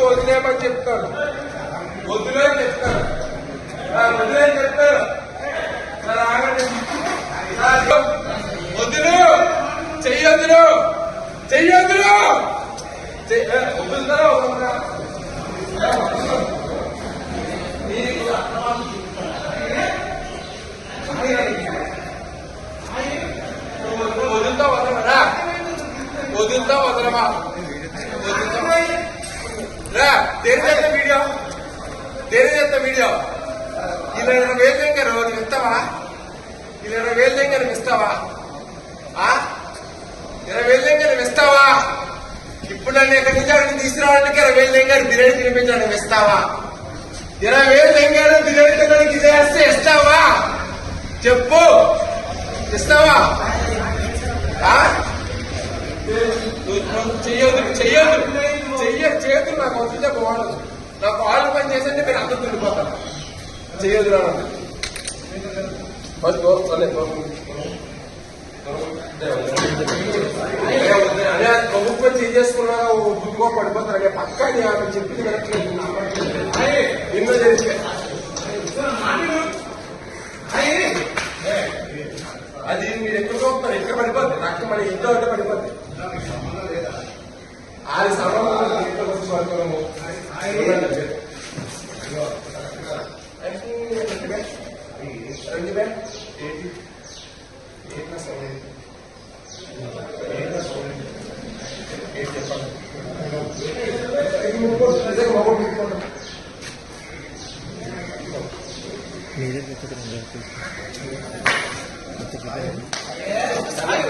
వదిలేమని చెప్తాను వదిలే అని చెప్తాను ఆ, వదిలే అని చెప్తాను సరే, ఆగండి. ఆ, వదిలు చెయ్యొద్దులు చెయ్యొద్దులు చెయ్- ఏ, వదులుతారా వదలరా? నువ్వు వదులుతా వదలరా వదులుతా వదలమా వదులుతా రా దేని వీడియో? దేని చేత వీడియో? ఇలా ఇరవై వేలు దగ్గర నువ్వు ఇస్తావా? ఇలా ఇరవై వేలు దగ్గర నువ్వు ఇస్తావా ఇరవై వేలు దగ్గర నువ్వు ఇస్తావా? ఇప్పుడు నన్ను ఎక్కడి నుంచి అక్కడికి తీసుకురావడానికి ఇరవై వేలు దగ్గర బిర్యానీ తినిపించడం నువ్వు ఇస్తావా? ఇరవై వేలు దగ్గర బిర్యానీ తినడానికి చేస్తే ఇస్తావా? చెప్పు. ఇస్తావా? ఆ? చెయ్యొద్దు చెయ్యొద్దు. నాకు వస్తుంటే బాగుండదు నాకు వాళ్ళు పని చేసంటే మీరు అందరూ తిరిగిపోతారు. చెయ్యొద్దు రా నాకు. దూరం. అదే ప్రభుత్వం చేసుకున్నా గుర్తుకో పడిపోతారు. అదే పక్కా నీ ఆమె చెప్పింది ఎన్నో జరిగితే అది మీరు ఎక్కడ చూస్తారు ఎక్కడ పడిపోద్ది రక్తం మన ఇంట్లో పడిపోద్ది ఆది సంబంధం さんからも、はい、はい。मेरे जैसे करना चाहते हैं